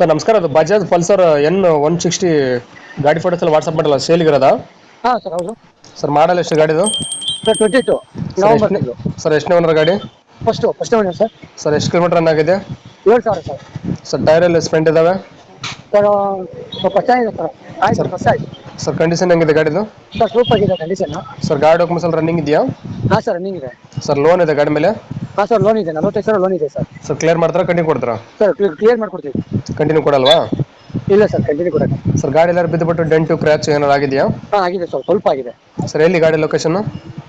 Sir ನಮಸ್ಕಾರ. ಅದು Bajaj Pulsar N one sixty ಗಾಡಿ ಫೋಟೋಸ್ ಎಲ್ಲ ವಾಟ್ಸಪ್ ಮಾಡಲ್ಲ ಸೇಲ್ ಇರೋದ ಸರ್ ಹೌದು. ಸರ್ ಮಾಡಲ್ ಎಷ್ಟು ಗಾಡಿದು? ಸರ್ ಟ್ವೆಂಟಿ ಟು ನವಂಬರ್ ತಿಂಗಳು ಸರ್ ಎಷ್ಟನೇ ಓನರ್ ಗಾಡಿ? First first one sir sir ಎಷ್ಟು ಕಿಲೋಮೀಟರ್ ರನ್ ಆಗಿದೆ? ಏಳು ಸಾವಿರ ಸರ್ ಸರ್ ಟೈರ್ ಎಲ್ಲ ಸ್ಪೆಂಡ್ ಇದಾವೆ? ಸರ್ ಸ್ವಲ್ಪ ಸರ್. ಆಯ್ತು ಫಸ್ಟ್ ಆಯ್ತು. ಸರ್ ಕಂಡೀಷನ್ ಹೆಂಗಿದೆ ಗಾಡಿದು? ಸರ್ ಸೂಪರ್ ಆಗಿದೆ ಕಂಡೀಷನ್ ಸರ್ ಗಾಡಿ ಡಾಕ್ಯುಮೆಂಟ್ಸ್ ಎಲ್ಲ ರನ್ನಿಂಗ್ ಇದೆಯಾ? ಹಾಂ ಸರ್ ರನ್ನಿಂಗ್ ಇದೆ. ಸರ್ ಲೋನ್ ಇದೆ ಗಾಡಿ ಮೇಲೆ? ಹಾಂ ಸರ್ ಲೋನ್ ಇದೆ. ನಲವತ್ತೈದು ಸಾವಿರ ಲೋನ್ ಇದೆ ಸರ್. ಸರ್ ಕ್ಲಿಯರ್ ಮಾಡ್ತಾರಾ ಕಂಟಿನ್ಯೂ ಕೊಡ್ತಾರಾ? ಸರ್ ಕ್ಲಿಯರ್ ಮಾಡ್ಕೊಡ್ತೀವಿ. ಕಂಟಿನ್ಯೂ ಕೊಡಲ್ವಾ? ಇಲ್ಲ ಸರ್ ಕಂಟಿನ್ಯೂ ಕೊಡೋಣ ಸರ್ ಗಾಡಿ ಎಲ್ಲಾರು ಬಿದ್ದುಬಿಟ್ಟು ಡೆಂಟು ಕ್ರ್ಯಾಚ್ ಏನಾರು ಆಗಿದೆಯಾ? ಹಾಂ ಆಗಿದೆ ಸರ್ ಸ್ವಲ್ಪ ಆಗಿದೆ. ಸರ್ ಎಲ್ಲಿ ಗಾಡಿ location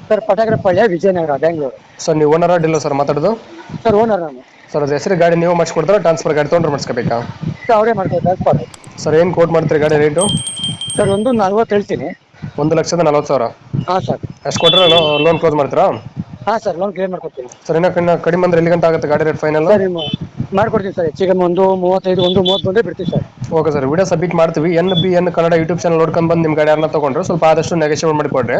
sir Patakarapalli Vijayanagara Bengaluru. Sir ನೀವು ಓನರ್ ಅಡ್ಡಿಲ್ಲ ಸರ್ ಮಾತಾಡೋದು? ಸರ್ ಓನರ್ ನಾನು. ಸರ್ ಅದು ಹೆಸರು ಗಾಡಿ ನೀವು ಮಾಡಿಸ್ಕೊಡ್ತಾರಾ ಟ್ರಾನ್ಸ್ಫರ್ ಗಾಡಿ ತೊಗೊಂಡ್ರೆ ಮಾಡಿಸ್ಕೋಬೇಕಾ? ಸರ್ ಅವರೇ ಮಾಡ್ತಾರೆ ಸರ್ ಸರ್ ಏನು ಕೋಟ್ ಮಾಡ್ತೀರಿ ಗಾಡಿ ರೇಟು ಸರ್ ಒಂದು ನಲ್ವತ್ತು ಹೇಳ್ತೀನಿ. ಒಂದು ಲಕ್ಷದ ನಲ್ವತ್ತು ಸಾವಿರ. ಹಾಂ ಸರ್. ಅಷ್ಟು ಕೊಟ್ಟರೆ ಲೋನ್ ಕ್ಲೋಸ್ ಮಾಡ್ತೀರಾ? ಹಾಂ ಸರ್ ಲೋನ್ ಕ್ಲಿಯರ್ ಮಾಡ್ಕೊಡ್ತೀನಿ. ಸರ್ ಇನ್ನೂ ಕಡಿಮೆ ಕಡಿಮೆ ಅಂದ್ರೆ ಎಲ್ಲಿ ಗಂಟೆ ಆಗುತ್ತೆ ಗಾಡಿ ರೇಟ್ ಫೈನಲ್ ಸರ್ ಮಾಡ್ಕೊಡ್ತೀನಿ ಸರ್ ಹೆಚ್ಚಿಗೆ ಒಂದು ಮೂವತ್ತೈದು ಒಂದು ಮೂವತ್ತು ಬಂದ್ರೆ ಬಿಡ್ತೀವಿ sir. Okay sir video submit ಮಾಡ್ತೀವಿ. N B N Kannada YouTube channel ನೋಡ್ಕೊಂಡು ಬಂದು ನಿಮ್ಮ ಗಾಡಿ ಯಾರನ್ನ ತೊಗೊಂಡ್ರೆ ಸ್ವಲ್ಪ ಆದಷ್ಟು ನೆಗೋಷಿಯೇಟ್ ಮಾಡಿಕೊಡ್ರಿ.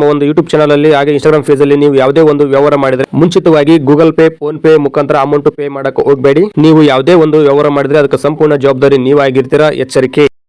ನಮ್ಮ ಒಂದು ಯೂಟ್ಯೂಬ್ ಚಾನಲ್ ಅಲ್ಲಿ ಹಾಗೆ ಇನ್ಸ್ಟಾಗ್ರಾಮ್ ಫೇಸ್ ಅಲ್ಲಿ ನೀವು ಯಾವುದೇ ಒಂದು ವ್ಯವಹಾರ ಮಾಡಿದ್ರೆ ಮುಂಚಿತವಾಗಿ ಗೂಗಲ್ ಪೇ ಫೋನ್ ಪೇ ಮುಖಾಂತರ ಅಮೌಂಟ್ ಪೇ ಮಾಡಕ್ಕೆ ಹೋಗಬೇಡಿ. ನೀವು ಯಾವುದೇ ಒಂದು ವ್ಯವಹಾರ ಮಾಡಿದ್ರೆ ಅದಕ್ಕೆ ಸಂಪೂರ್ಣ ಜವಾಬ್ದಾರಿ ನೀವಾಗಿರ್ತೀರಾ? ಎಚ್ಚರಿಕೆ.